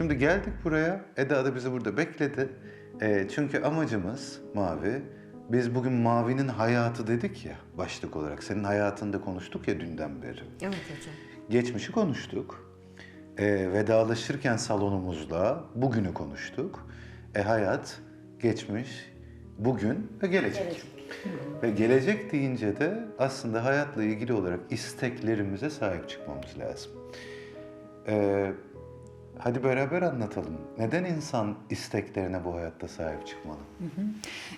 Şimdi geldik buraya. Eda da bizi burada bekledi. Ee, çünkü amacımız Mavi. Biz bugün Mavi'nin hayatı dedik ya başlık olarak. Senin hayatında konuştuk ya dünden beri. Evet hocam. Geçmişi konuştuk. Ee, vedalaşırken salonumuzla bugünü konuştuk. E hayat, geçmiş, bugün ve gelecek. Ve gelecek deyince de aslında hayatla ilgili olarak isteklerimize sahip çıkmamız lazım. Ee, hadi beraber anlatalım. Neden insan isteklerine bu hayatta sahip çıkmalı?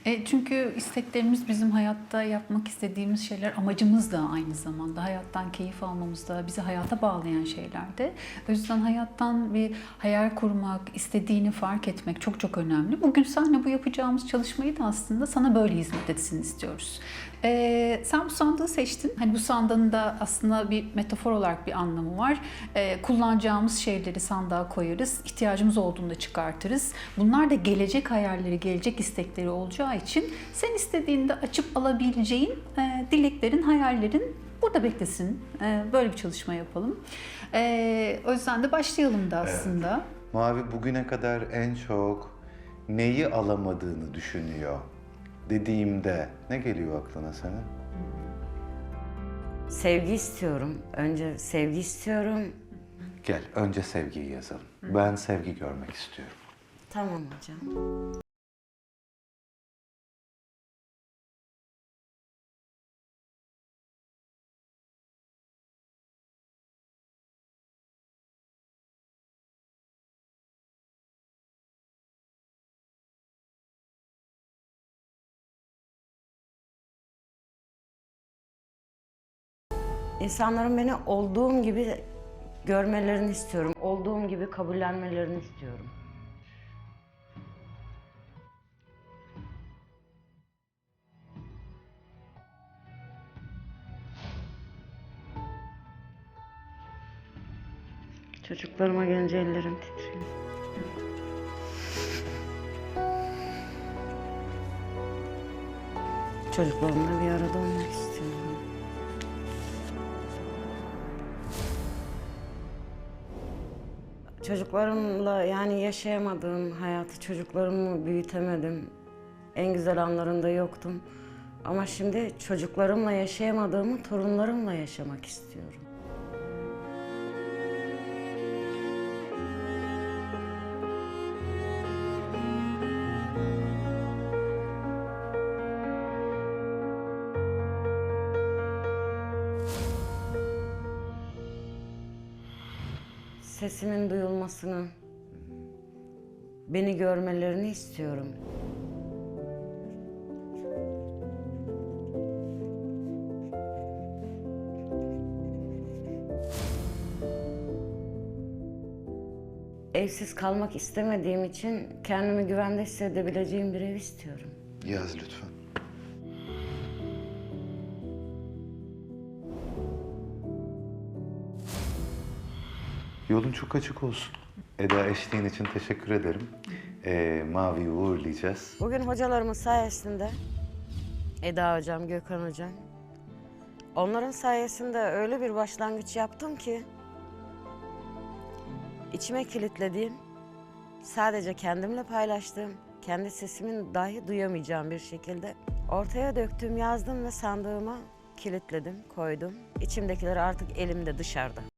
E, çünkü isteklerimiz bizim hayatta yapmak istediğimiz şeyler, amacımız da aynı zamanda. Hayattan keyif almamız da bizi hayata bağlayan şeyler de. O yüzden hayattan bir hayal kurmak, istediğini fark etmek çok çok önemli. Bugün sahne bu yapacağımız çalışmayı da aslında sana böyle hizmet etsin istiyoruz. E, sen bu sandığı seçtin. Hani bu sandığın da aslında bir metafor olarak bir anlamı var. E, kullanacağımız şeyleri sandığa koyarız. İhtiyacımız olduğunda çıkartırız. Bunlar da gelecek hayalleri, gelecek istekleri olacağı için sen istediğinde açıp alabileceğin e, dileklerin, hayallerin burada beklesin. E, böyle bir çalışma yapalım. E, o yüzden de başlayalım da aslında. Mavi bugüne kadar en çok neyi alamadığını düşünüyor dediğimde ne geliyor aklına senin? Sevgi istiyorum. Önce sevgi istiyorum. Gel önce sevgiyi yazalım. Ben sevgi görmek istiyorum. Tamam hocam. İnsanların beni olduğum gibi görmelerini istiyorum. Olduğum gibi kabullenmelerini istiyorum. Çocuklarıma gelince ellerim titriyor. Çocuklarımla bir arada olmak istiyorum. Çocuklarımla yani yaşayamadığım hayatı, çocuklarımı büyütemedim. En güzel anlarında yoktum. Ama şimdi çocuklarımla yaşayamadığımı torunlarımla yaşamak istiyorum. Sesimin duyulmasını, beni görmelerini istiyorum. Evsiz kalmak istemediğim için kendimi güvende hissedebileceğim bir ev istiyorum. Yaz lütfen. Yolun çok açık olsun. Eda eşliğin için teşekkür ederim. Ee, Mavi'yi uğurlayacağız. Bugün hocalarımın sayesinde Eda hocam, Gökhan hocam onların sayesinde öyle bir başlangıç yaptım ki içime kilitlediğim, sadece kendimle paylaştığım, kendi sesimin dahi duyamayacağım bir şekilde ortaya döktüğüm yazdım ve sandığıma kilitledim, koydum. İçimdekiler artık elimde dışarıda.